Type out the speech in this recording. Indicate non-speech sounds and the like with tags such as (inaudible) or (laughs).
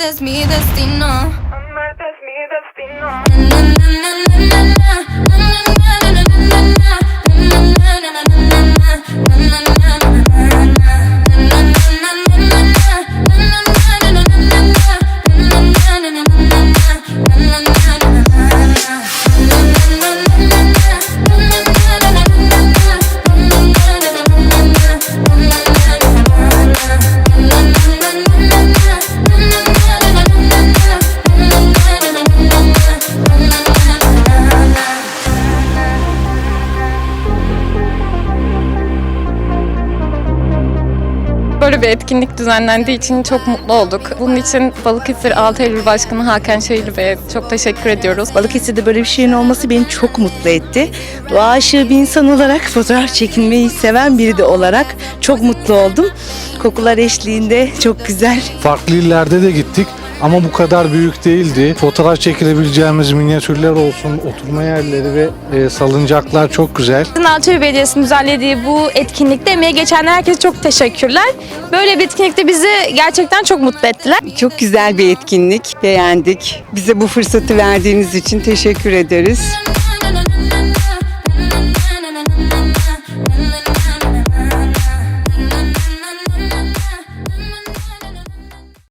Es mi destino. Böyle bir etkinlik düzenlendiği için çok mutlu olduk. Bunun için Balıkesir 6 Eylül Başkanı Hakan Şehirli Bey'e çok teşekkür ediyoruz. Balıkesir'de böyle bir şeyin olması beni çok mutlu etti. Doğa aşığı bir insan olarak, (laughs) fotoğraf çekinmeyi seven biri de olarak çok mutlu oldum. Kokular eşliğinde çok güzel. Farklı illerde de gittik ama bu kadar büyük değildi. Fotoğraf çekilebileceğimiz minyatürler olsun, oturma yerleri ve e, salıncaklar çok güzel. Altıyoy Belediyesi'nin düzenlediği bu etkinlikte emeğe geçen herkese çok teşekkürler. Böyle bir etkinlikte bizi gerçekten çok mutlu ettiler. Çok güzel bir etkinlik, beğendik. Bize bu fırsatı verdiğiniz için teşekkür ederiz.